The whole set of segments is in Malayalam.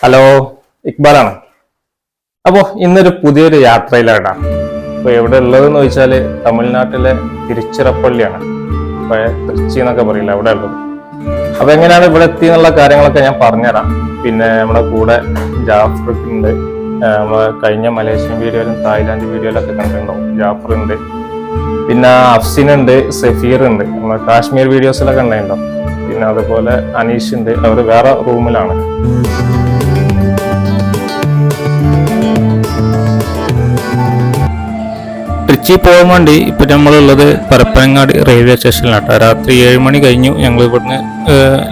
ഹലോ ഇക്ബാലാണ്. അപ്പോ ഇന്നൊരു പുതിയൊരു യാത്രയിലാണ് അപ്പൊ എവിടെ ഉള്ളതെന്ന് ചോദിച്ചാൽ തമിഴ്നാട്ടിലെ തിരുച്ചിറപ്പള്ളിയാണ്. തൃച്ചി എന്നൊക്കെ പറയില്ല അവിടെ ഉള്ളത്. അപ്പൊ എങ്ങനെയാണ് ഇവിടെ എത്തി എന്നുള്ള കാര്യങ്ങളൊക്കെ ഞാൻ പറഞ്ഞുതരാം. പിന്നെ നമ്മുടെ കൂടെ ജാഫർ ഉണ്ട്. നമ്മളെ കഴിഞ്ഞ മലേഷ്യൻ വീഡിയോയിലും തായ്ലാന്റ് വീഡിയോയിലൊക്കെ കണ്ടിട്ടുണ്ടാവും. ജാഫർ ഉണ്ട്. പിന്നെ അഫ്സിൻ ഉണ്ട് സഫീർ ഉണ്ട്. നമ്മളെ കാശ്മീർ വീഡിയോസിലൊക്കെ ഉണ്ടായിട്ടുണ്ടാവും. പിന്നെ അതുപോലെ അനീഷ് ഉണ്ട്. അവർ വേറെ റൂമിലാണ്. ട്രിച്ചി പോകാൻ വേണ്ടി ഇപ്പൊ നമ്മളുള്ളത് പരപ്പനങ്ങാടി റെയിൽവേ സ്റ്റേഷനിലാട്ടോ രാത്രി ഏഴ് മണി കഴിഞ്ഞു. ഞങ്ങൾ ഇവിടുന്ന്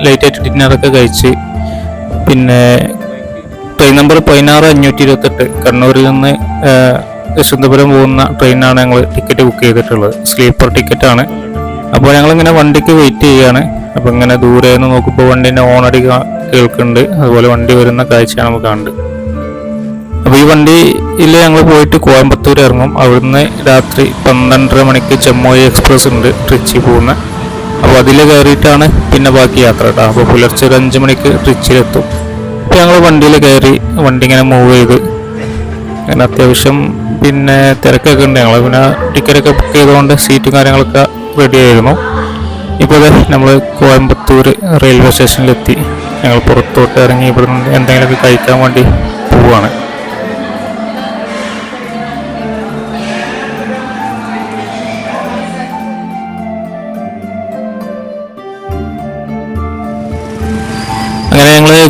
ലേറ്റ് ആയിട്ട് ഡിന്നറൊക്കെ കഴിച്ച് പിന്നെ ട്രെയിൻ നമ്പർ പതിനാറ് അഞ്ഞൂറ്റി ഇരുപത്തെട്ട് കണ്ണൂരിൽ നിന്ന് യശവന്തപുരം പോകുന്ന ട്രെയിനാണ് ഞങ്ങൾ ടിക്കറ്റ് ബുക്ക് ചെയ്തിട്ടുള്ളത്. സ്ലീപ്പർ ടിക്കറ്റ് ആണ്. അപ്പോൾ ഞങ്ങളിങ്ങനെ വണ്ടിക്ക് വെയിറ്റ് ചെയ്യുകയാണ്. അപ്പോൾ ഇങ്ങനെ ദൂരെ നിന്ന് നോക്കുമ്പോൾ വണ്ടീന്റെ ഓണടി കേൾക്കുന്നുണ്ട്. അതുപോലെ വണ്ടി വരുന്ന കാഴ്ചയാണ് നമുക്ക് കാണുന്നത്. അപ്പോൾ ഈ വണ്ടിയിൽ ഞങ്ങൾ പോയിട്ട് കോയമ്പത്തൂർ ഇറങ്ങും. അവിടുന്ന് രാത്രി പന്ത്രണ്ടര മണിക്ക് ചെമ്മോയി എക്സ്പ്രസ് ഉണ്ട് ട്രിച്ചി പോകുന്ന. അപ്പോൾ അതിൽ കയറിയിട്ടാണ് പിന്നെ ബാക്കി യാത്ര കേട്ടോ അപ്പോൾ പുലർച്ചെ ഒരു അഞ്ച് മണിക്ക് ട്രിച്ചിലെത്തും. അപ്പോൾ ഞങ്ങൾ വണ്ടിയിൽ കയറി വണ്ടി ഇങ്ങനെ മൂവ് ചെയ്ത്. അങ്ങനെ അത്യാവശ്യം പിന്നെ തിരക്കൊക്കെ ഉണ്ട്. ഞങ്ങൾ പിന്നെ ടിക്കറ്റൊക്കെ ബുക്ക് ചെയ്തുകൊണ്ട് സീറ്റും കാര്യങ്ങളൊക്കെ റെഡി ആയിരുന്നു. ഇപ്പോൾ നമ്മൾ കോയമ്പത്തൂർ റെയിൽവേ സ്റ്റേഷനിലെത്തി ഞങ്ങൾ പുറത്തോട്ട് ഇറങ്ങി ഇവിടുന്ന് എന്തെങ്കിലുമൊക്കെ കഴിക്കാൻ വേണ്ടി പോവുകയാണ്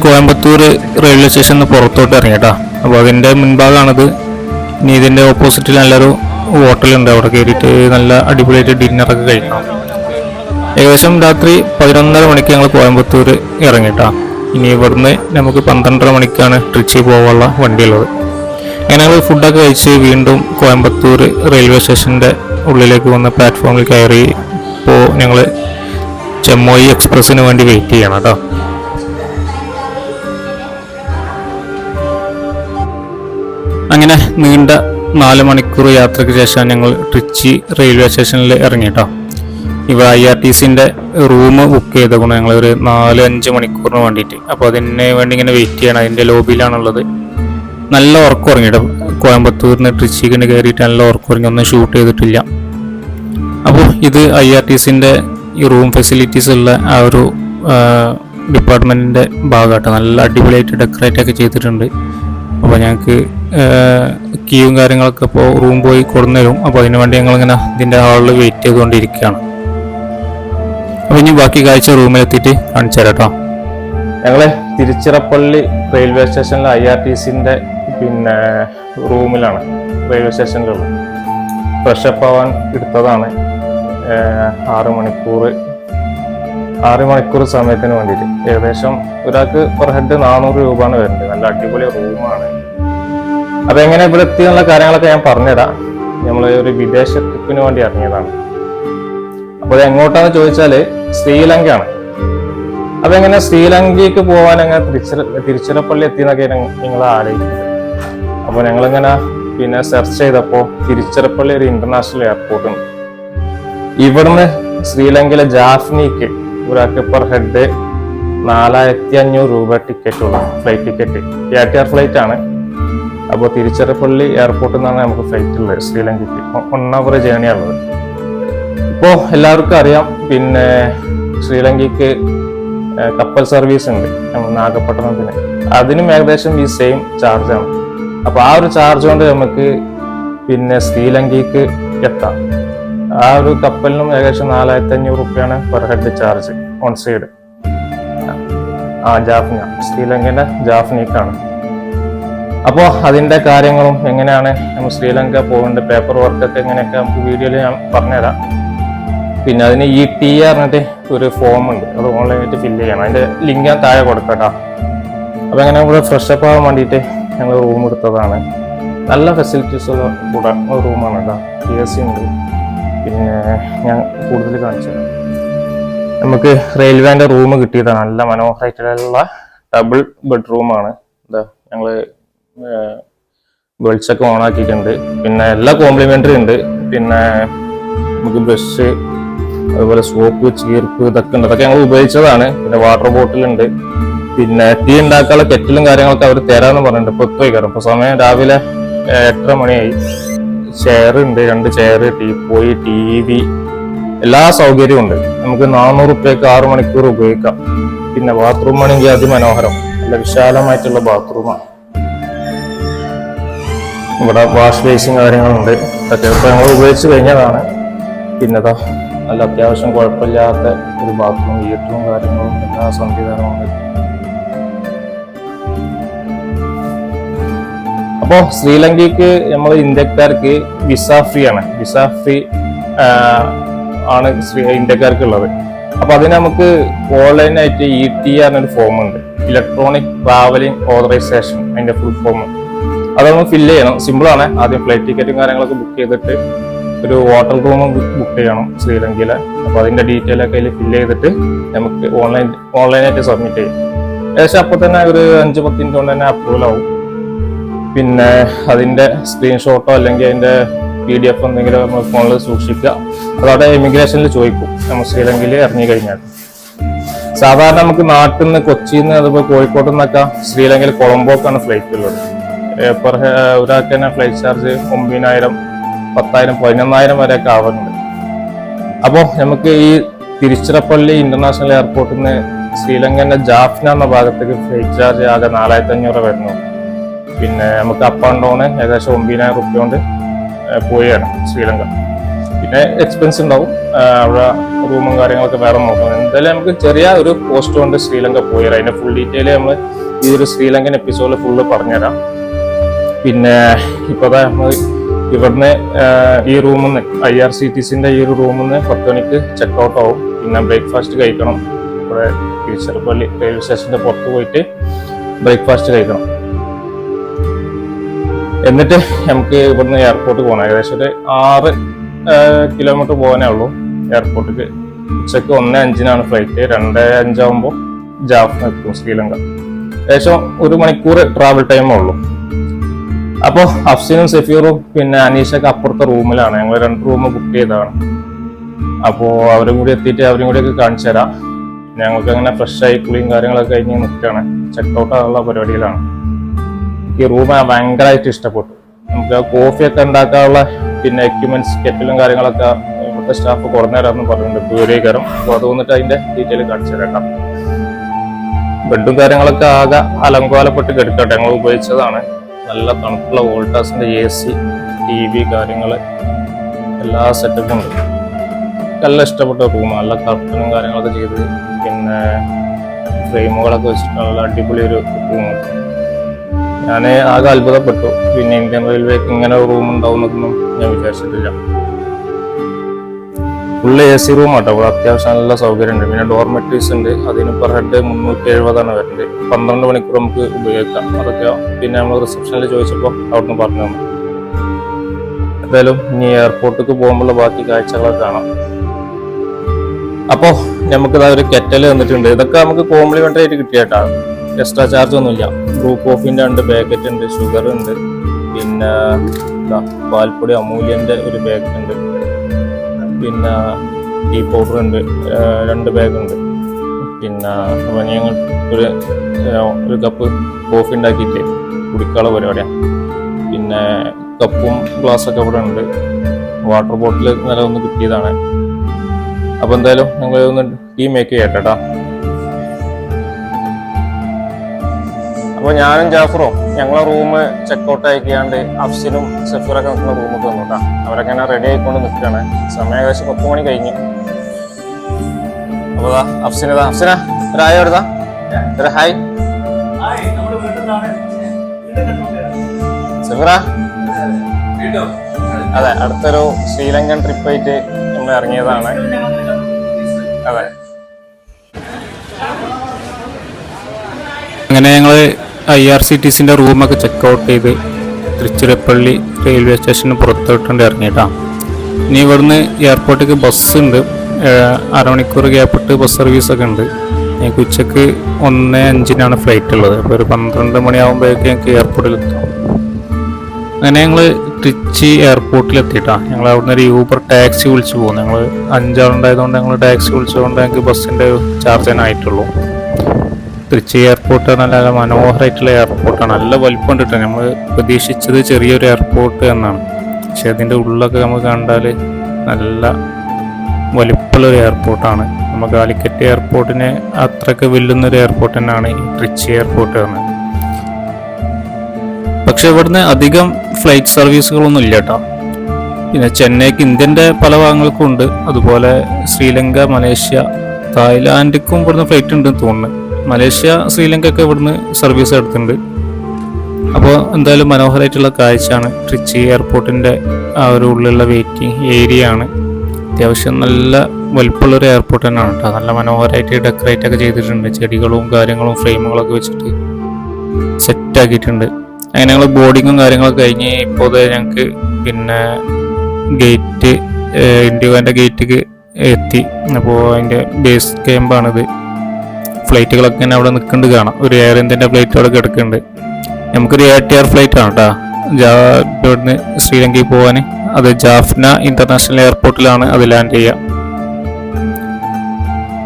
കോയമ്പത്തൂർ റെയിൽവേ സ്റ്റേഷനിൽ പുറത്തോട്ട് ഇറങ്ങി കേട്ടോ അപ്പോൾ അതിന്റെ മുൻഭാഗമാണിത് ഇനി ഇതിന്റെ ഓപ്പോസിറ്റിൽ നല്ലൊരു ഹോട്ടലുണ്ട് അവിടെ കയറിയിട്ട് നല്ല അടിപൊളിയായിട്ട് ഡിന്നറൊക്കെ കഴിക്കണം. ഏകദേശം രാത്രി പതിനൊന്നര മണിക്ക് ഞങ്ങൾ കോയമ്പത്തൂർ ഇറങ്ങി കേട്ടോ ഇനി ഇവിടുന്ന് നമുക്ക് പന്ത്രണ്ടര മണിക്കാണ് ട്രിച്ചി പോകാനുള്ള വണ്ടിയുള്ളത്. അങ്ങനെ ഞങ്ങൾ ഫുഡൊക്കെ കഴിച്ച് വീണ്ടും കോയമ്പത്തൂർ റെയിൽവേ സ്റ്റേഷന്റെ ഉള്ളിലേക്ക് വന്ന് പ്ലാറ്റ്ഫോമിൽ കയറി ഇപ്പോൾ ഞങ്ങൾ ചെമ്മോയി എക്സ്പ്രസ്സിന് വേണ്ടി വെയിറ്റ് ചെയ്യണം കേട്ടോ അങ്ങനെ നീണ്ട നാല് മണിക്കൂർ യാത്രയ്ക്ക് ശേഷം ഞങ്ങൾ ട്രിച്ചി റെയിൽവേ സ്റ്റേഷനിൽ ഇറങ്ങി കേട്ടോ ഇവിടെ ഐ ആർ ടി സിന്റെ റൂം ബുക്ക് ചെയ്തേക്കണം ഞങ്ങൾ ഒരു നാല് അഞ്ച് മണിക്കൂറിന് വേണ്ടിയിട്ട്. അപ്പോൾ അതിന് വേണ്ടി ഇങ്ങനെ വെയിറ്റ് ചെയ്യണം. അതിന്റെ ലോബിയിലാണുള്ളത് നല്ല ഉറക്കം ഉറങ്ങിയിട്ട് കോയമ്പത്തൂരിന് ട്രിച്ചിക്ക് കയറിയിട്ട് നല്ല ഉറക്കം ഉറങ്ങി. ഒന്നും ഷൂട്ട് ചെയ്തിട്ടില്ല. അപ്പോൾ ഇത് ഐ ആർ ടി സിന്റെ ഈ റൂം ഫെസിലിറ്റീസ് ഉള്ള ആ ഒരു ഡിപ്പാർട്ട്മെന്റിന്റെ ഭാഗമായിട്ട് നല്ല അടിപൊളിയായിട്ട് ഡെക്കറേറ്റ് ഒക്കെ ചെയ്തിട്ടുണ്ട്. അപ്പോൾ ഞങ്ങൾക്ക് ക്യൂവും കാര്യങ്ങളൊക്കെ ഇപ്പോൾ റൂം പോയി കൊടുന്നു തരും. അപ്പോൾ അതിന് വേണ്ടി ഞങ്ങളിങ്ങനെ ഇതിന്റെ ഹാളിൽ വെയിറ്റ് ചെയ്തുകൊണ്ടിരിക്കുകയാണ് അപ്പോൾ ഇനി ബാക്കി കാഴ്ച റൂമിലെത്തിയിട്ട് കാണിച്ചു തരാം കേട്ടോ ഞങ്ങൾ തിരുച്ചിറപ്പള്ളി റെയിൽവേ സ്റ്റേഷനിലെ ഐ ആർ ടി സിന്റെ പിന്നെ റൂമിലാണ് റെയിൽവേ സ്റ്റേഷനിലുള്ളത് ഫ്രഷപ്പ് ആവാൻ എടുത്തതാണ്. ആറ് മണിക്കൂർ ആറ് മണിക്കൂർ സമയത്തിന് വേണ്ടിയിട്ട്. ഏകദേശം ഒരാൾക്ക് പെർ ഹെഡ് നാനൂറ് രൂപയാണ് വരുന്നത് നല്ല അടിപൊളി റൂമാണ്. അപ്പൊ എങ്ങനെ ഇവിടെ എത്തിയുള്ള കാര്യങ്ങളൊക്കെ ഞാൻ പറഞ്ഞുതരാം. നമ്മൾ ഒരു വിദേശ ട്രിപ്പിന് വേണ്ടി ഇറങ്ങിയതാണ്. അപ്പോൾ എങ്ങോട്ടാന്ന് ചോദിച്ചാൽ ശ്രീലങ്കയാണ്. അപ്പൊ എങ്ങനെ ശ്രീലങ്കയ്ക്ക് പോകാൻ എങ്ങനെ തിരുച്ചിറ തിരുച്ചിറപ്പള്ളി എത്തിയെന്നൊക്കെ നിങ്ങൾ ആലോചിക്കുന്നത് അപ്പൊ ഞങ്ങളിങ്ങനെ പിന്നെ സെർച്ച് ചെയ്തപ്പോൾ തിരുച്ചിറപ്പള്ളി ഒരു ഇന്റർനാഷണൽ എയർപോർട്ട് ഉണ്ട്. ഇവിടുന്ന് ശ്രീലങ്കയിലെ ജാഫ്നിക്ക് ഒരാൾക്ക് പെർ ഹെഡ് നാലായിരത്തി അഞ്ഞൂറ് രൂപ ടിക്കറ്റ് ഉള്ള flight ticket A T R flight ആണ്. അപ്പോൾ തിരുച്ചിറപ്പള്ളി എയർപോർട്ടിൽ നിന്നാണ് നമുക്ക് ഫ്ലൈറ്റ് ഉള്ളത്. ശ്രീലങ്കയ്ക്ക്. വൺ അവർ ജേണിയാണുള്ളത് ഇപ്പോൾ എല്ലാവർക്കും അറിയാം. പിന്നെ ശ്രീലങ്കയ്ക്ക് കപ്പൽ സർവീസ് ഉണ്ട്. നാഗപട്ടണത്തിന്. അതിനും ഏകദേശം ഈ സെയിം ചാർജാണ് അപ്പോൾ ആ ഒരു ചാർജ് കൊണ്ട് നമുക്ക് പിന്നെ ശ്രീലങ്കയ്ക്ക് എത്താം. ആ ഒരു കപ്പലിനും ഏകദേശം നാലായിരത്തി അഞ്ഞൂറ് റുപ്യാണ് per head charge on side ആ ജാഫ്ന ശ്രീലങ്കയുടെ ജാഫ്നിക്കാണ് അപ്പോൾ അതിന്റെ കാര്യങ്ങളും എങ്ങനെയാണ് നമ്മൾ ശ്രീലങ്ക പോകേണ്ട പേപ്പർ വർക്കൊക്കെ എങ്ങനെയൊക്കെ നമുക്ക് വീഡിയോയിൽ ഞാൻ പറഞ്ഞുതരാം. പിന്നെ അതിന് ഇ ടി പറഞ്ഞിട്ട് ഒരു ഫോം ഉണ്ട്. അത് ഓൺലൈനായിട്ട് ഫില്ല് ചെയ്യണം. അതിന്റെ ലിങ്ക് ഞാൻ താഴെ കൊടുക്കട്ടോ അപ്പോൾ അങ്ങനെ ഇവിടെ ഫ്രഷ് അപ്പ് ആവാൻ വേണ്ടിയിട്ട് ഞങ്ങൾ റൂം എടുത്തതാണ്. നല്ല ഫെസിലിറ്റീസ് ഉള്ള കൂടെ റൂമാണ് കേട്ടോ എസ് സി ഉണ്ട്. പിന്നെ ഞാൻ കൂടുതൽ കാണിച്ചു നമുക്ക് റെയിൽവേന്റെ റൂം കിട്ടിയതാണ് നല്ല മനോഹരമായിട്ടുള്ള ഡബിൾ ബെഡ്റൂമാണ് എന്താ ഞങ്ങൾ വെളിച്ചൊക്കെ ഓൺ ആക്കിയിട്ടുണ്ട്. പിന്നെ എല്ലാ കോംപ്ലിമെന്ററി ഉണ്ട്. പിന്നെ നമുക്ക് ബ്രഷ് അതുപോലെ സോപ്പ് ചീർപ്പ് ഇതൊക്കെ ഉണ്ട്. അതൊക്കെ ഞങ്ങൾ ഉപയോഗിച്ചതാണ്. പിന്നെ വാട്ടർ ബോട്ടിൽ ഉണ്ട്. പിന്നെ ടീ ഉണ്ടാക്കാനുള്ള കെറ്റിലും കാര്യങ്ങളൊക്കെ അവർ തരാമെന്ന് പറഞ്ഞിട്ടുണ്ട്. ഇപ്പൊ എത്തുപോയി കയറും സമയം രാവിലെ എട്ടര മണിയായി. ചെയർ ഉണ്ട് രണ്ട് ചെയർ പോയി ടി വി എല്ലാ സൗകര്യവും ഉണ്ട്. നമുക്ക് നാനൂറ് റുപ്യക്ക് ആറ് മണിക്കൂർ ഉപയോഗിക്കാം. പിന്നെ ബാത്റൂം ആണെങ്കിൽ അതിമനോഹരം. നല്ല വിശാലമായിട്ടുള്ള ബാത്റൂമാണ് ഇവിടെ വാഷ് ബേസും കാര്യങ്ങളുണ്ട്. ഇതൊക്കെ നമ്മൾ ഞങ്ങൾ ഉപയോഗിച്ച് കഴിഞ്ഞതാണ്. പിന്നെതാ നല്ല അത്യാവശ്യം കുഴപ്പമില്ലാത്ത ഒരു ബാത്റൂം ഹീറ്ററും കാര്യങ്ങളും എല്ലാ സംവിധാനവും ഉണ്ട്. അപ്പോൾ ശ്രീലങ്കയ്ക്ക് നമ്മൾ ഇന്ത്യക്കാർക്ക് വിസ ഫ്രീ ആണ്. വിസ ഫ്രീ ആണ് ശ്രീ അപ്പോൾ അതിന് നമുക്ക് ഓൺലൈനായിട്ട് ഇ ടി എന്നൊരു ഫോം ഉണ്ട്. ഇലക്ട്രോണിക് ട്രാവലിംഗ് ഓതറൈസേഷൻ അതിന്റെ ഫുൾ ഫോം അത് നമ്മൾ ഫില്ല് ചെയ്യണം. സിമ്പിളാണ് ആദ്യം ഫ്ലൈറ്റ് ടിക്കറ്റും കാര്യങ്ങളൊക്കെ ബുക്ക് ചെയ്തിട്ട് ഒരു ഹോട്ടൽ റൂം ബുക്ക് ചെയ്യണം ശ്രീലങ്കയിൽ അപ്പോൾ അതിന്റെ ഡീറ്റെയിൽ ഒക്കെ അതിൽ ഫില്ല് ചെയ്തിട്ട് നമുക്ക് ഓൺലൈൻ ഓൺലൈനായിട്ട് സബ്മിറ്റ് ചെയ്യും. ഏകദേശം അപ്പോൾ തന്നെ ഒരു അഞ്ച് പത്തിന്റെ കൊണ്ട് തന്നെ അപ്രൂവൽ ആവും. പിന്നെ അതിന്റെ സ്ക്രീൻഷോട്ടോ അല്ലെങ്കിൽ അതിന്റെ പി ഡി എഫ് എന്തെങ്കിലും നമ്മൾ ഫോണിൽ സൂക്ഷിക്കുക. അതവിടെ ഇമിഗ്രേഷനിൽ ചോദിക്കും. നമ്മൾ ശ്രീലങ്കയിൽ ഇറങ്ങി കഴിഞ്ഞാൽ. സാധാരണ നമുക്ക് നാട്ടിൽ നിന്ന് കൊച്ചിയിൽ നിന്ന് അതുപോലെ കോഴിക്കോട്ട് നിന്നൊക്കെ ശ്രീലങ്കയിൽ കൊളംബോക്കാണ് ഫ്ലൈറ്റ് ഉള്ളത്. പെർ ഒരാൾക്ക് തന്നെ ഫ്ലൈറ്റ് ചാർജ് ഒമ്പതിനായിരം പത്തായിരം പതിനൊന്നായിരം വരെയൊക്കെ ആവുന്നുണ്ട്. അപ്പോൾ നമുക്ക് ഈ തിരുച്ചിറപ്പള്ളി ഇന്റർനാഷണൽ എയർപോർട്ടിൽ നിന്ന് ശ്രീലങ്കന്റെ ജാഫ്ന എന്ന ഭാഗത്തേക്ക് ഫ്ലൈറ്റ് ചാർജ് ആകെ നാലായിരത്തി അഞ്ഞൂറ് വരുന്നു പിന്നെ നമുക്ക് അപ്പ് ആൻഡ് ഏകദേശം ഒമ്പതിനായിരം റുപ്യ കൊണ്ട് പോയാണ് ശ്രീലങ്ക. പിന്നെ എക്സ്പെൻസ് ഉണ്ടാവും. അവിടെ റൂമും കാര്യങ്ങളൊക്കെ വേറെ നോക്കണം എന്തായാലും നമുക്ക് ചെറിയ ഒരു പോസ്റ്റ് കൊണ്ട് ശ്രീലങ്ക പോയി വരാം അതിന്റെ ഫുൾ ഡീറ്റെയിൽ നമ്മൾ ഈ ഒരു ശ്രീലങ്കൻ എപ്പിസോഡിൽ ഫുള്ള് പറഞ്ഞുതരാം. പിന്നെ ഇപ്പൊ നമ്മൾ ഇവിടുന്ന് ഈ റൂമിൽ നിന്ന് ഐ ആർ സി ടി ഈ ഒരു റൂമിൽ നിന്ന് പത്ത് മണിക്ക് ചെക്ക് ഔട്ട് ആവും. പിന്നെ ബ്രേക്ക്ഫാസ്റ്റ് കഴിക്കണം. ഇവിടെ തിരുച്ചിറപ്പള്ളി റെയിൽവേ സ്റ്റേഷന്റെ പുറത്ത് പോയിട്ട് ബ്രേക്ക്ഫാസ്റ്റ് കഴിക്കണം. എന്നിട്ട് നമുക്ക് ഇവിടുന്ന് എയർപോർട്ട് പോകണം ഏകദേശം ഒരു ആറ് കിലോമീറ്റർ പോകാനേ ഉള്ളൂ. എയർപോർട്ടിക്ക് ഉച്ചയ്ക്ക് ഒന്ന് അഞ്ചിനാണ് ഫ്ലൈറ്റ് രണ്ട് അഞ്ചാവുമ്പോൾ ജാഫ് എത്തും ശ്രീലങ്ക. ഏകദേശം ഒരു മണിക്കൂർ ട്രാവൽ ടൈമേ ഉള്ളൂ. അപ്പോൾ അഫ്സീനും സഫീറും പിന്നെ അനീഷൊക്കെ അപ്പുറത്തെ റൂമിലാണ് ഞങ്ങൾ രണ്ട് റൂം ബുക്ക് ചെയ്തതാണ്. അപ്പോൾ അവരും കൂടി എത്തിയിട്ട് അവരും കൂടി ഒക്കെ കാണിച്ചു തരാം. ഞങ്ങൾക്ക് അങ്ങനെ ഫ്രഷ് ആയി കുളിയും കാര്യങ്ങളൊക്കെ കഴിഞ്ഞ് നിൽക്കുകയാണ് ചെക്ക് ഔട്ട് ആകാനുള്ള പരിപാടിയിലാണ് ഈ റൂം ഭയങ്കരമായിട്ട് ഇഷ്ടപ്പെട്ടു. നമുക്ക് കോഫി ഒക്കെ ഉണ്ടാക്കാനുള്ള പിന്നെ എക്യുപ്മെന്റ്സ് കെറ്റിലും കാര്യങ്ങളൊക്കെ ഇവിടുത്തെ സ്റ്റാഫ് കുറഞ്ഞു തരാമെന്ന് പറഞ്ഞിട്ടുണ്ട് ദൂരീകരം അപ്പോൾ അത് വന്നിട്ട് അതിന്റെ ഡീറ്റെയിൽ കാണിച്ചു തരാം ബെഡും കാര്യങ്ങളൊക്കെ ആകെ അലങ്കോലപ്പെട്ട് കിടക്കട്ടെ. ഞങ്ങൾ ഉപയോഗിച്ചതാണ്. നല്ല തണുപ്പുള്ള വോൾട്ടാസിന്റെ എ സി ടി വി കാര്യങ്ങൾ എല്ലാ സെറ്റപ്പും ഉണ്ട്. നല്ല ഇഷ്ടപ്പെട്ട റൂം നല്ല കർട്ടനും കാര്യങ്ങളൊക്കെ ചെയ്ത് പിന്നെ ഫ്രെയിമുകളൊക്കെ വെച്ചിട്ട് നല്ല അടിപൊളി ഒരു റൂം ഞാൻ ആകെ അത്ഭുതപ്പെട്ടു. പിന്നെ ഇന്ത്യൻ റെയിൽവേക്ക് ഇങ്ങനെ റൂം ഉണ്ടാവുന്നതൊന്നും ഞാൻ വിചാരിച്ചിട്ടില്ല. ഫുള്ള് എ സി റൂം ആട്ടോ. ഇവിടെ അത്യാവശ്യം നല്ല സൗകര്യം ഉണ്ട് പിന്നെ ഡോർമെറ്ററീസ് ഉണ്ട്. അതിന് പെർ ഹെഡ് മുന്നൂറ്റി എഴുപതാണ് വരുന്നത്. പന്ത്രണ്ട് മണിക്കൂർ നമുക്ക് ഉപയോഗിക്കാം. അതൊക്കെ പിന്നെ നമ്മൾ റിസപ്ഷനിൽ ചോദിച്ചപ്പോൾ അവിടുന്ന് പറഞ്ഞു തന്നു. എന്തായാലും ഇനി എയർപോർട്ടിലേക്ക് പോകുമ്പോൾ ബാക്കി കാഴ്ചകളൊക്കെ കാണാം. അപ്പോൾ നമുക്കിതാ ഒരു കെറ്റൽ തന്നിട്ടുണ്ട്. ഇതൊക്കെ നമുക്ക് കോംപ്ലിമെന്ററി ആയിട്ട് കിട്ടിയേട്ടാ. എക്സ്ട്രാ ചാർജ് ഒന്നുമില്ല. ബ്രൂ കോഫിന്റെ ഉണ്ട് പാക്കറ്റ് ഉണ്ട് ഷുഗർ ഉണ്ട്. പിന്നെ പാൽപ്പൊടി അമൂല്യന്റെ ഒരു ബാഗ് ഉണ്ട്. പിന്നെ ടീ പൗഡർ ഉണ്ട്. രണ്ട് ബാഗ് ഉണ്ട്. പിന്നെ അപ്പം ഞങ്ങൾ ഒരു ഒരു കപ്പ് കോഫി ഉണ്ടാക്കിയിട്ട് കുടിക്കാനുള്ള പരിപാടിയാണ് പിന്നെ കപ്പും ഗ്ലാസ്സൊക്കെ ഇവിടെ ഉണ്ട്. വാട്ടർ ബോട്ടിൽ നില ഒന്ന് കിട്ടിയതാണ്. അപ്പോൾ എന്തായാലും ഞങ്ങൾ ഒന്ന് ടീ മേക്ക് ചെയ്യട്ടെട്ടാ അപ്പൊ ഞാനും ജാഫറും ഞങ്ങളെ റൂം ചെക്കൗട്ട് ആക്കിയാണ്ട് അഫ്സിനും സഫീറൊക്കെ നിൽക്കുന്ന റൂമൊക്കെ വന്നു കേട്ടോ അവരൊക്കെ ഇങ്ങനെ റെഡി ആയിക്കൊണ്ട് നിൽക്കുകയാണ് സമയം ഏകദേശം പത്ത് മണി കഴിഞ്ഞു. അപ്പോൾ ദാ അഫ്സിനതാ അഫ്സിന ഒരു ഹായ് എടുത്താ? ഒരു ഹായ്. സഫീറ? അതെ അടുത്തൊരു ശ്രീലങ്കൻ ട്രിപ്പ് ആയിട്ട് നമ്മൾ ഇറങ്ങിയതാണ്. അതെ. അങ്ങനെ ഞങ്ങൾ ഐ ആർ സി ടി സിന്റെ റൂമൊക്കെ ചെക്ക് ഔട്ട് ചെയ്ത് തിരുച്ചിറപ്പള്ളി റെയിൽവേ സ്റ്റേഷന് പുറത്തോട്ടുണ്ട് ഇറങ്ങിയിട്ടാ. ഇനി ഇവിടുന്ന് എയർപോർട്ടിലേക്ക് ബസ് ഉണ്ട്. അരമണിക്കൂർ ഗ്യാപ്പിട്ട് ബസ് സർവീസൊക്കെ ഉണ്ട്. ഞങ്ങൾക്ക് ഉച്ചയ്ക്ക് ഒന്ന് അഞ്ചിനാണ് ഫ്ലൈറ്റ് ഉള്ളത്. അപ്പോൾ ഒരു പന്ത്രണ്ട് മണിയാകുമ്പോഴേക്ക് ഞങ്ങൾക്ക് എയർപോർട്ടിൽ എത്താം. അങ്ങനെ ഞങ്ങൾ ട്രിച്ചി എയർപോർട്ടിൽ എത്തിയിട്ടാണ് ഞങ്ങൾ അവിടുന്ന് ഒരു യൂബർ ടാക്സി വിളിച്ച് പോകുന്നു ഞങ്ങൾ അഞ്ചാളുണ്ടായതുകൊണ്ട് ഞങ്ങൾ ടാക്സി വിളിച്ചതുകൊണ്ട് ഞങ്ങൾക്ക് ബസ്സിന്റെ ചാർജ് തന്നെ ആയിട്ടുള്ളൂ. തൃച്ചി എയർപോർട്ട് നല്ല നല്ല മനോഹരമായിട്ടുള്ള എയർപോർട്ടാണ് നല്ല വലിപ്പം കിട്ടുക നമ്മൾ പ്രതീക്ഷിച്ചത് ചെറിയൊരു എയർപോർട്ട് എന്നാണ്. പക്ഷെ അതിന്റെ ഉള്ളൊക്കെ നമ്മൾ കണ്ടാൽ നല്ല വലിപ്പമുള്ളൊരു എയർപോർട്ടാണ് നമ്മൾ കാലിക്കറ്റ് എയർപോർട്ടിനെ അത്രയ്ക്ക് വെല്ലുന്നൊരു എയർപോർട്ട് തന്നെയാണ് ഈ ട്രിച്ചി എയർപോർട്ട് എന്ന് പക്ഷെ ഇവിടുന്ന് അധികം ഫ്ലൈറ്റ് സർവീസുകളൊന്നും ഇല്ല കേട്ടോ പിന്നെ ചെന്നൈക്ക് ഇന്ത്യന്റെ പല ഭാഗങ്ങൾക്കും ഉണ്ട്. അതുപോലെ ശ്രീലങ്ക മലേഷ്യ തായ്ലാൻഡിക്കും ഇവിടുന്ന് ഫ്ലൈറ്റ് ഉണ്ടെന്ന് തോന്നുന്നു. മലേഷ്യ ശ്രീലങ്ക ഒക്കെ ഇവിടുന്ന് സർവീസ് എടുത്തിട്ടുണ്ട്. അപ്പോൾ എന്തായാലും മനോഹരമായിട്ടുള്ള കാഴ്ചയാണ്. ട്രിച്ചി എയർപോർട്ടിന്റെ ആ ഒരു ഉള്ളിലുള്ള വെയിറ്റിംഗ് ഏരിയ ആണ്. അത്യാവശ്യം നല്ല വലുപ്പമുള്ളൊരു എയർപോർട്ട് തന്നെയാണ് കേട്ടോ. നല്ല മനോഹരമായിട്ട് ഡെക്കറേറ്റ് ഒക്കെ ചെയ്തിട്ടുണ്ട്. ചെടികളും കാര്യങ്ങളും ഫ്രെയിമുകളൊക്കെ വെച്ചിട്ട് സെറ്റാക്കിയിട്ടുണ്ട് അങ്ങനെ ഞങ്ങൾ ബോർഡിങ്ങും കാര്യങ്ങളൊക്കെ കഴിഞ്ഞ് ഇപ്പോൾ ഞങ്ങൾക്ക് പിന്നെ ഗേറ്റ് ഇൻഡിഗോന്റെ ഗേറ്റിക്ക് എത്തി. അപ്പോൾ അതിന്റെ ബേസ് ക്യാമ്പാണിത് ഫ്ലൈറ്റുകളൊക്കെ ഇങ്ങനെ അവിടെ നിൽക്കുന്നുണ്ട് കാണാം. ഒരു എയർ ഇന്ത്യന്റെ ഫ്ലൈറ്റ് അവിടെ കിടക്കുന്നുണ്ട് നമുക്കൊരു എ ടി ആർ ഫ്ലൈറ്റ് ആണ് കേട്ടോ ജാ ഇവിടുന്ന് ശ്രീലങ്കയിൽ പോകാൻ അത് ജാഫ്ന ഇന്റർനാഷണൽ എയർപോർട്ടിലാണ് അത് ലാൻഡ് ചെയ്യുക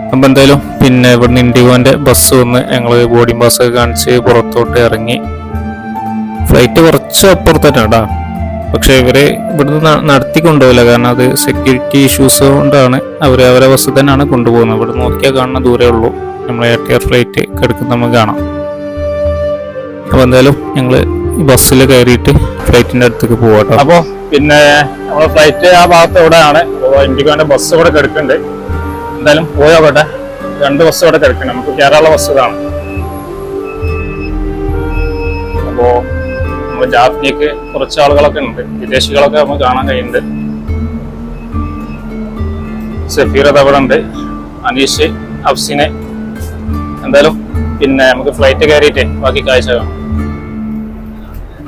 അപ്പം എന്തായാലും പിന്നെ ഇവിടുന്ന് ഇൻഡിഗോന്റെ ബസ് വന്ന് ഞങ്ങൾ ബോർഡിംഗ് ബസ്സൊക്കെ കാണിച്ച് പുറത്തോട്ട് ഇറങ്ങി. ഫ്ലൈറ്റ് കുറച്ച് അപ്പുറത്തന്നെ കേട്ടോ പക്ഷെ ഇവർ ഇവിടുന്ന് നടത്തി കൊണ്ടുപോകില്ല കാരണം അത് സെക്യൂരിറ്റി ഇഷ്യൂസ് കൊണ്ടാണ് അവർ അവരെ ബസ് തന്നെയാണ് കൊണ്ടുപോകുന്നത്. ഇവിടെ നോക്കിയാൽ കാണുന്ന ദൂരേ ഉള്ളൂ. നമ്മൾ എയർ ടിയർ ഫ്ലൈറ്റ് കിടക്കുന്ന നമുക്ക് കാണാം. അപ്പോൾ എന്തായാലും ഞങ്ങൾ ബസ്സിൽ കയറിയിട്ട് ഫ്ലൈറ്റിന്റെ അടുത്തേക്ക് പോവാട്ടോ അപ്പോൾ പിന്നെ നമ്മൾ ഫ്ലൈറ്റ് ആ ഭാഗത്ത് അപ്പോൾ വേണ്ട ബസ് ഇവിടെ കിടക്കുന്നുണ്ട്. എന്തായാലും പോയോട്ടെ രണ്ട് ബസ് ഇവിടെ കിടക്കുന്നുണ്ട്. നമുക്ക് കേരള ബസ് ഇതാണ് അപ്പോ നമ്മൾ ജാഫ്നിക്ക് കുറച്ച് ആളുകളൊക്കെ ഉണ്ട്. വിദേശികളൊക്കെ നമുക്ക് കാണാൻ കഴിയുന്നുണ്ട്. സഫീർ ഉണ്ട്. അനീഷ് അഫ്സിനെ എന്തായാലും പിന്നെ നമുക്ക് ഫ്ലൈറ്റ് കയറിയിട്ട് ബാക്കി കാഴ്ച കാണാം.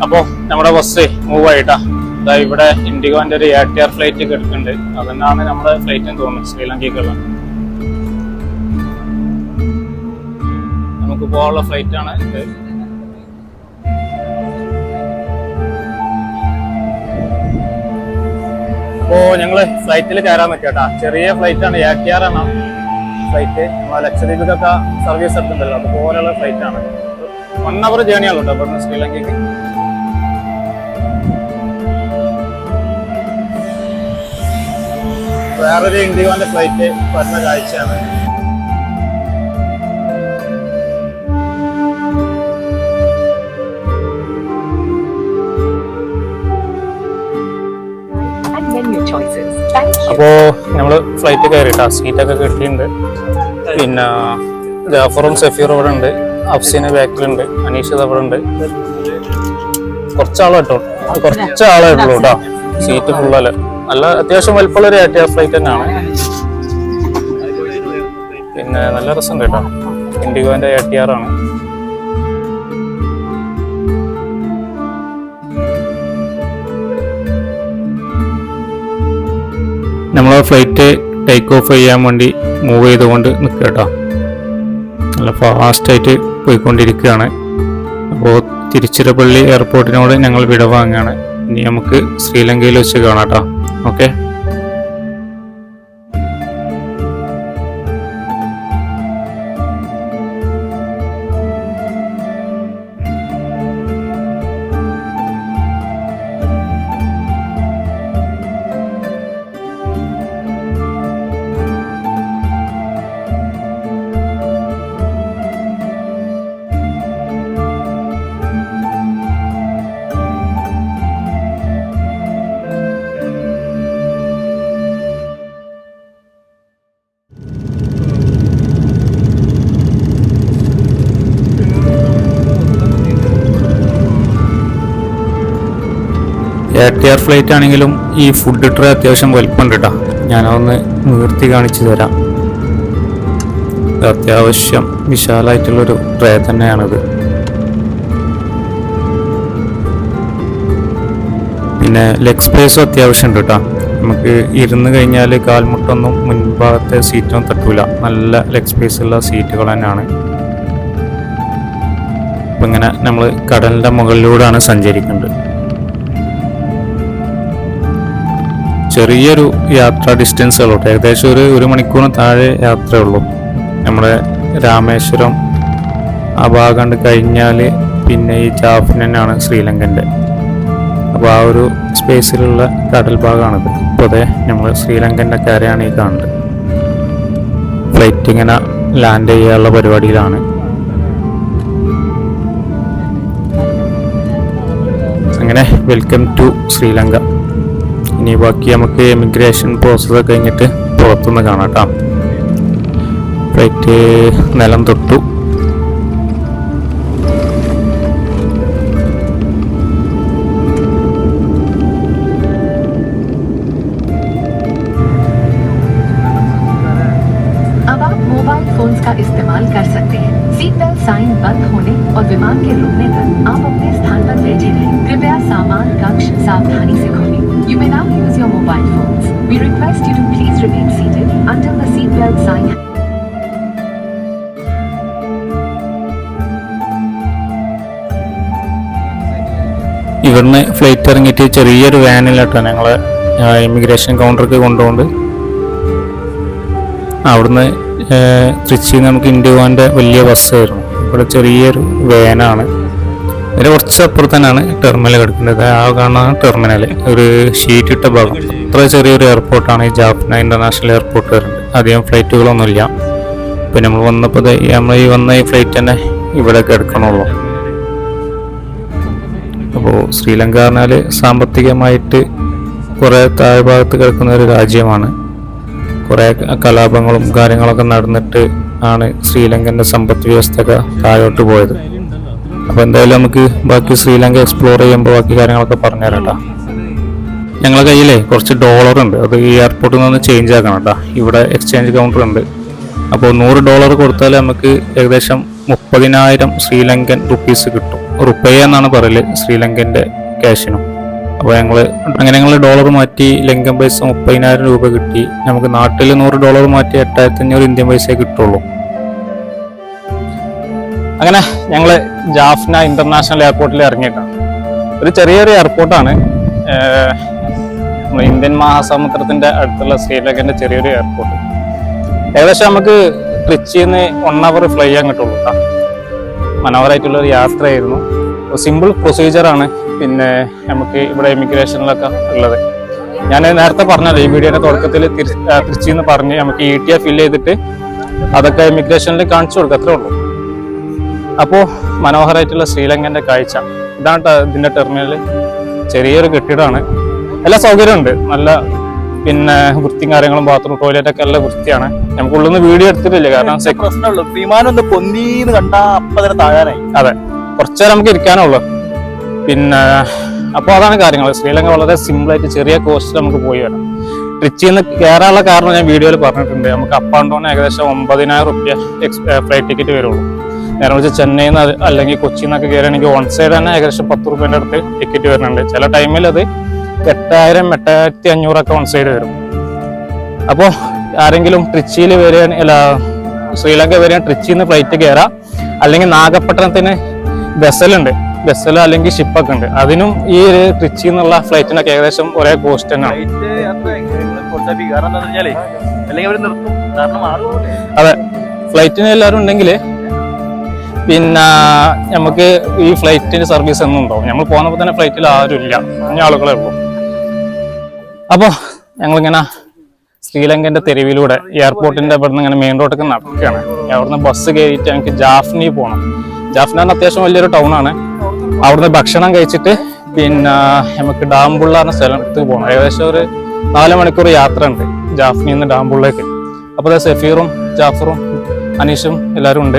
അപ്പോ നമ്മുടെ ബസ് മൂവ് ആയിട്ടാ. അതാ ഇവിടെ ഇൻഡിഗോന്റെ ഒരു എയർ ടി ആർ ഫ്ലൈറ്റ് കിടക്കുന്നുണ്ട് അതെന്നാണ് നമ്മുടെ ഫ്ലൈറ്റ് തോന്നുന്നത് ശ്രീലങ്കയ്ക്കുള്ള. നമുക്ക് പോകാനുള്ള ഫ്ലൈറ്റ് ആണ് ഇത്. അപ്പോ ഞങ്ങൾ ഫ്ലൈറ്റിൽ കയറാൻ നിൽക്കട്ടാ. ചെറിയ ഫ്ലൈറ്റ് ആണ് എയർ ടി ആർ ആണ് ഫ്ലൈറ്റ്. ലക്ഷദ്വീപിലൊക്കെ സർവീസ് എടുത്തിട്ടുണ്ടല്ലോ. അതുപോലെയുള്ള ഫ്ലൈറ്റ് ആണ്. വൺ അവർ ജേണി ആണ് കേട്ടോ ഇവിടുന്ന് ശ്രീലങ്കയ്ക്ക്. വേറൊരു ഇൻഡിഗോന്റെ ഫ്ലൈറ്റ് വരുന്ന കാഴ്ചയാണ്. Choices. Thank നമ്മൾ ഫ്ലൈറ്റ് കയറിട്ടാ സീറ്റൊക്കെ കിട്ടിയിട്ടുണ്ട്. പിന്നെ ജാഫറും സഫീറും ഇവിടെ ഉണ്ട്. അഫ്സീന് ബാക്കിലുണ്ട്. അനീഷ് അവിടെ ഉണ്ട്. കുറച്ചാളായിട്ടോ കുറച്ച് ആളെ ഉള്ളൂ കേട്ടോ. സീറ്റ് ഫുള്ളല്ല നല്ല അത്യാവശ്യം വലിപ്പമുള്ള ഒരു എയർ ഫ്ലൈറ്റ് തന്നെയാണ്. പിന്നെ നല്ല രസം കേട്ടോ. ഇൻഡിഗോന്റെ എ ടി ആണ്. നമ്മൾ ഫ്ലൈറ്റ് ടേക്ക് ഓഫ് ചെയ്യാൻ വേണ്ടി മൂവ് ചെയ്തുകൊണ്ട് നിൽക്കുക കേട്ടോ. നല്ല ഫാസ്റ്റായിട്ട് പോയിക്കൊണ്ടിരിക്കുകയാണ്. അപ്പോൾ തിരുച്ചിറപ്പള്ളി എയർപോർട്ടിനോട് ഞങ്ങൾ വിട വാങ്ങുകയാണ് ഇനി നമുക്ക് ശ്രീലങ്കയിൽ വെച്ച് കാണാം കേട്ടോ. ഓക്കെ എയർ ടിയർ ഫ്ലൈറ്റ് ആണെങ്കിലും ഈ ഫുഡ് ട്രേ അത്യാവശ്യം വലിപ്പമുണ്ട് കേട്ടോ ഞാനതൊന്ന് നിവർത്തി കാണിച്ചു തരാം. അത്യാവശ്യം വിശാലമായിട്ടുള്ളൊരു ട്രേ തന്നെയാണിത്. പിന്നെ ലെഗ് സ്പേസ് അത്യാവശ്യം ഉണ്ട് കേട്ടോ നമുക്ക് ഇരുന്ന് കഴിഞ്ഞാൽ കാൽമുട്ടൊന്നും മുൻഭാഗത്തെ സീറ്റൊന്നും തട്ടൂല. നല്ല ലെഗ് സ്പേസ് ഉള്ള സീറ്റുകൾ തന്നെയാണ്. അപ്പം ഇങ്ങനെ നമ്മൾ കടലിന്റെ മുകളിലൂടെയാണ് സഞ്ചരിക്കുന്നത്. ചെറിയൊരു യാത്ര ഡിസ്റ്റൻസ് ഉള്ളൂ. ഏകദേശം ഒരു ഒരു മണിക്കൂറിന് താഴെ യാത്രയുള്ളൂ. നമ്മുടെ രാമേശ്വരം ആ ഭാഗം കഴിഞ്ഞാൽ പിന്നെ ഈ ജാഫ്നനാണ് ശ്രീലങ്കന്റെ. അപ്പോൾ ആ ഒരു സ്പേസിലുള്ള കടൽ ഭാഗമാണിത്. ഇപ്പോൾ അതെ നമ്മൾ ശ്രീലങ്കന്റെ കരയാണ് ഈ കാണുന്നത്. ഫ്ലൈറ്റ് ഇങ്ങനെ ലാൻഡ് ചെയ്യാനുള്ള പരിപാടിയിലാണ്. അങ്ങനെ വെൽക്കം ടു ശ്രീലങ്ക. ഇനി ബാക്കി നമുക്ക് എമിഗ്രേഷൻ പ്രോസസ്സ് കഴിഞ്ഞിട്ട് പുറത്തുനിന്ന് കാണാം കേട്ടോ. ഫ്ലൈറ്റ് നിലം തൊട്ടു. ഇവിടുന്ന് ഫ്ലൈറ്റ് ഇറങ്ങിയിട്ട് ചെറിയൊരു വാനിലാട്ടോ ഞങ്ങൾ ഇമിഗ്രേഷൻ കൗണ്ടർക്ക് കൊണ്ടുപോകുന്നത് അവിടുന്ന് തൃച്ചി നമുക്ക് പോകാന്റെ വലിയ ബസ്സായിരുന്നു ഇവിടെ ചെറിയൊരു വാനാണ് ഇതിന് കുറച്ച് അപ്പുറത്ത് തന്നെയാണ് ടെർമിനൽ കിടക്കുന്നത്. ആ കാണുന്ന ടെർമിനൽ ഒരു ഷീറ്റ് ഇട്ട ഭാഗം. അത്ര ചെറിയൊരു എയർപോർട്ടാണ് ഈ ജാഫ്ന ഇന്റർനാഷണൽ എയർപോർട്ട് വരുന്നത്. അധികം ഫ്ലൈറ്റുകളൊന്നുമില്ല ഇപ്പം നമ്മൾ വന്നപ്പോൾ നമ്മൾ ഈ വന്ന ഈ ഫ്ലൈറ്റ് തന്നെ ഇവിടെ കിടക്കണുള്ളൂ അപ്പോൾ ശ്രീലങ്ക പറഞ്ഞാൽ സാമ്പത്തികമായിട്ട് കുറേ താഴ്ഭാഗത്ത് കിടക്കുന്ന ഒരു രാജ്യമാണ്. കുറേ കലാപങ്ങളും കാര്യങ്ങളൊക്കെ നടന്നിട്ട് ആണ് ശ്രീലങ്കന്റെ സമ്പദ് വ്യവസ്ഥയൊക്കെ താഴോട്ട് പോയത്. അപ്പോൾ എന്തായാലും നമുക്ക് ബാക്കി ശ്രീലങ്ക എക്സ്പ്ലോർ ചെയ്യുമ്പോൾ ബാക്കി കാര്യങ്ങളൊക്കെ പറഞ്ഞുതരാം കേട്ടോ. ഞങ്ങളെ കയ്യിലേ കുറച്ച് ഡോളർ ഉണ്ട്. അത് ഈ എയർപോർട്ടിൽ നിന്ന് ചേഞ്ച് ആക്കണം കേട്ടോ. ഇവിടെ എക്സ്ചേഞ്ച് കൗണ്ടർ ഉണ്ട്. അപ്പോൾ നൂറ് ഡോളർ കൊടുത്താൽ നമുക്ക് ഏകദേശം മുപ്പതിനായിരം ശ്രീലങ്കൻ റുപ്പീസ് കിട്ടും. റുപ്പയ എന്നാണ് പറയൽ ശ്രീലങ്കന്റെ ക്യാഷിനും അപ്പോൾ ഞങ്ങൾ അങ്ങനെ ഞങ്ങൾ ഡോളർ മാറ്റി ലങ്കൻ പൈസ മുപ്പതിനായിരം രൂപ കിട്ടി. നമുക്ക് നാട്ടിൽ നൂറ് ഡോളർ മാറ്റി എട്ടായിരത്തി അഞ്ഞൂറ് ഇന്ത്യൻ പൈസയെ കിട്ടുള്ളൂ. അങ്ങനെ ഞങ്ങൾ ജാഫ്ന ഇന്റർനാഷണൽ എയർപോർട്ടിൽ ഇറങ്ങിയിട്ടാണ്. ഒരു ചെറിയൊരു എയർപോർട്ടാണ് ഇന്ത്യൻ മഹാസമുദ്രത്തിന്റെ അടുത്തുള്ള ശ്രീലങ്കന്റെ ചെറിയൊരു എയർപോർട്ട് ഏകദേശം നമുക്ക് ട്രിച്ചിന്ന് വൺ അവർ ഫ്ലൈ ചെയ്യാൻ കിട്ടുള്ളൂ കേട്ടോ യാത്രയായിരുന്നു. സിമ്പിൾ പ്രൊസീജിയറാണ് പിന്നെ നമുക്ക് ഇവിടെ ഇമിഗ്രേഷനിലൊക്കെ ഉള്ളത്. ഞാൻ നേരത്തെ പറഞ്ഞല്ലോ ഈ വീഡിയോയുടെ തുടക്കത്തിൽ തിരിച്ചി എന്ന് പറഞ്ഞ് നമുക്ക് ഇ ടി എ ഫില്ല് ചെയ്തിട്ട് അതൊക്കെ ഇമിഗ്രേഷനിൽ കാണിച്ചു കൊടുക്കുക അത്രേ ഉള്ളൂ. അപ്പോൾ മനോഹരമായിട്ടുള്ള ശ്രീലങ്കന്റെ കാഴ്ച. ഇതാണ് ഇതിന്റെ ടെർമിനൽ ചെറിയൊരു കെട്ടിടമാണ്. എല്ലാ സൗകര്യമുണ്ട് നല്ല പിന്നെ വൃത്തിയും കാര്യങ്ങളും ബാത്റൂം ടോയ്ലറ്റ് ഒക്കെ നല്ല വൃത്തിയാണ്. നമുക്ക് ഉള്ളിൽ നിന്ന് വീഡിയോ എടുത്തിട്ടില്ല കാരണം പ്രശ്നമുള്ളൂ. വിമാനം ഒന്ന് പൊന്നീന്ന് കണ്ടാ അപ്പൊ തന്നെ താഴാനായി. അതെ. കുറച്ചു നേരം നമുക്ക് ഇരിക്കാനുള്ളൂ. പിന്നെ അപ്പോൾ അതാണ് കാര്യങ്ങൾ. ശ്രീലങ്ക വളരെ സിമ്പിളായിട്ട് ചെറിയ കോസ്റ്റിൽ നമുക്ക് പോയി വരാം. ട്രിച്ചിയിൽ നിന്ന് കയറാനുള്ള കാരണം ഞാൻ വീഡിയോയിൽ പറഞ്ഞിട്ടുണ്ട്. നമുക്ക് അപ്പ് ആൻഡ് ഡൗൺ ഏകദേശം ഒമ്പതിനായിരം റുപ്യ ഫ്ലൈറ്റ് ടിക്കറ്റ് വരുള്ളൂ. നേരെ വെച്ച് ചെന്നൈയിൽ നിന്ന് അല്ലെങ്കിൽ കൊച്ചിയിൽ നിന്നൊക്കെ കയറുകയാണെങ്കിൽ വൺ സൈഡ് തന്നെ ഏകദേശം പത്ത് റുപ്യന്റെ അടുത്ത് ടിക്കറ്റ് വരുന്നുണ്ട്. ചില ടൈമിൽ അത് എട്ടായിരം എട്ടായിരത്തി അഞ്ഞൂറൊക്കെ വൺ സൈഡ് വരും. അപ്പോൾ ആരെങ്കിലും ട്രിച്ചിയിൽ വരികയാണെങ്കിൽ അല്ല ശ്രീലങ്ക വരികയാണെങ്കിൽ ട്രിച്ചിയിൽ നിന്ന് ഫ്ലൈറ്റ് കയറാം. അല്ലെങ്കിൽ നാഗപട്ടണത്തിന് ബസ്സലുണ്ട് ബസ്സൽ അല്ലെങ്കിൽ ഷിപ്പൊക്കെ ഉണ്ട്. അതിനും ഈ ഒരു ട്രിച്ചി എന്നുള്ള ഫ്ലൈറ്റിനൊക്കെ ഏകദേശം ഒരേ കോസ്റ്റ് തന്നെയാണ് അതെ. ഫ്ലൈറ്റിന് എല്ലാവരും ഉണ്ടെങ്കിൽ പിന്നെ നമുക്ക് ഈ ഫ്ലൈറ്റിന്റെ സർവീസ് എന്നും ഉണ്ടാവും. നമ്മൾ പോകുന്നപ്പോൾ തന്നെ ഫ്ലൈറ്റിൽ ആരും ഇല്ല. കുഞ്ഞ ആളുകളെ ഉള്ളൂ. അപ്പോൾ ഞങ്ങളിങ്ങനെ ശ്രീലങ്കന്റെ തെരുവിലൂടെ എയർപോർട്ടിന്റെ ഇവിടെ നിന്ന് ഇങ്ങനെ മെയിൻ റോഡൊക്കെ നടക്കുകയാണ്. അവിടുന്ന് ബസ് കയറിയിട്ട് ഞങ്ങൾക്ക് ജാഫ്നി പോകണം ജാഫ്ന എന്ന് അത്യാവശ്യം വലിയൊരു ടൗൺ ആണ്. അവിടുന്ന് ഭക്ഷണം കഴിച്ചിട്ട് പിന്നെ നമുക്ക് ഡാംബുള്ള എന്ന സ്ഥലത്ത് പോകണം ഏകദേശം ഒരു നാല് മണിക്കൂർ യാത്ര ഉണ്ട് ജാഫ്നി നിന്ന് ഡാംബുള്ളേക്ക്. അപ്പോൾ സഫീറും ജാഫറും അനീഷും എല്ലാവരും ഉണ്ട്.